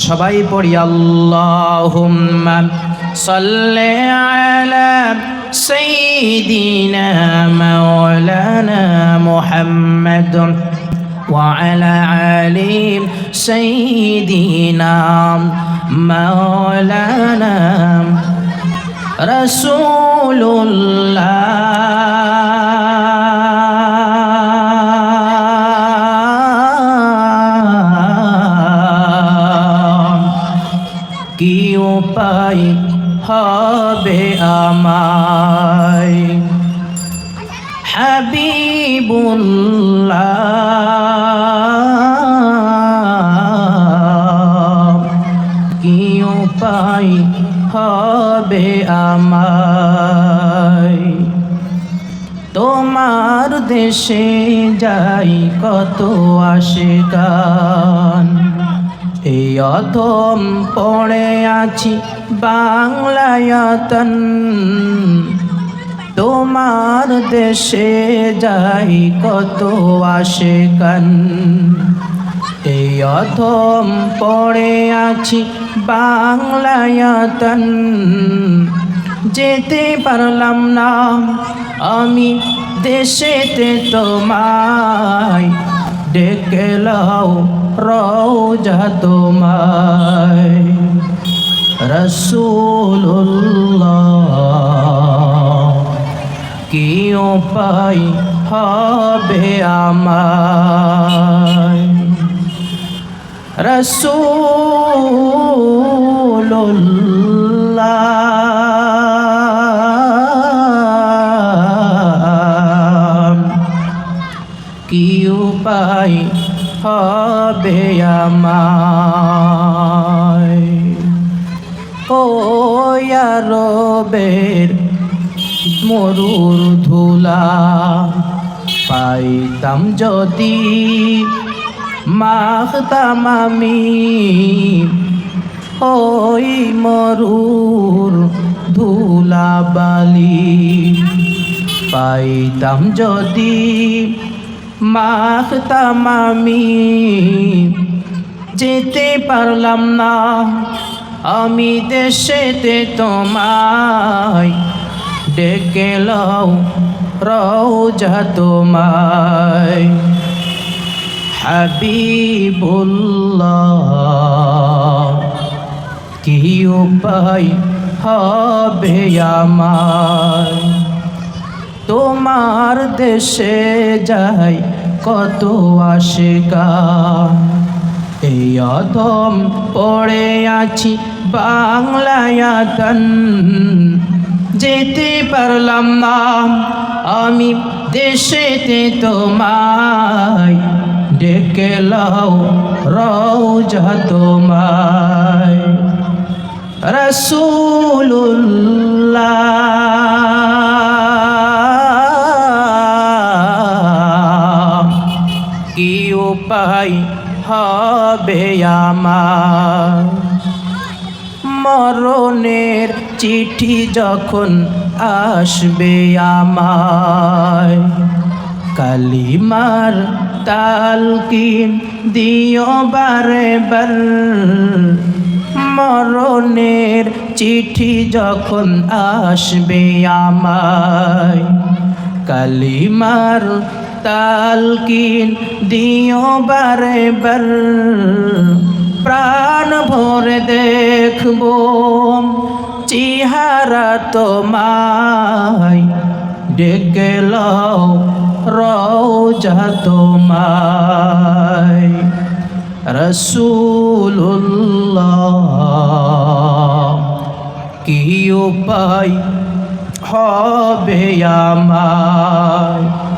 সবাই পড়ি আল্লাহুম্মা সাল্লি আলা সাইয়্যিদিনা মাওলানা মুহাম্মাদ وعلى آل سيدنا مولانا رسول الله উপায় হবে আমায়। হাবিবুল্লাহ কি উপায় হবে আমায়। তোমার দেশে যাই কত গান এই অধম পড়ে আছি বাংলায়তন। তোমার দেশে যাই কত আসে কান। এই অধম পড়ে আছি বাংলায়তন। যেতে পারলাম না আমি দেশেতে তোমায়। ডেকে লাও রওজা তোমায়। রসুল্লাহ কি উপায় হবে আমায়। রসুল্লাহ উপায় হবে আমায়। ও রবের মরুর ধুলা পাইতাম যদি মাখতাম আমি, ওই মরুর ধুলা বালি পাইতাম যদি মাখতাম আমি। যেতে পারলাম না, আমি দেশেতে তোমায়। ডেকে লও রওজা তোমায়। হাবিবুল্লাহ, কি উপায় হবে আমার তোমার দেশে যাই কত গান এই অদম পড়ে আছি বাংলায় বাংলায়াতন যেতে পারলাম না আমি দেশেতে তোমায়। ডেকে লাও রওজা তোমায়। রসুল্লাহ উপায় হবে আমার। মরণের চিঠি যখন আসবে আমায়, কালিমার তালকিন দিও বারে বার। মরণের চিঠি যখন আসবে আমায়, কালিমার তালকিন দিও বারে বার। প্রাণ ভরে দেখব চেহারা তোমায়। ডেকে লও রওজা তোমায়। রসুল্লাহ কি উপায় হবে আমার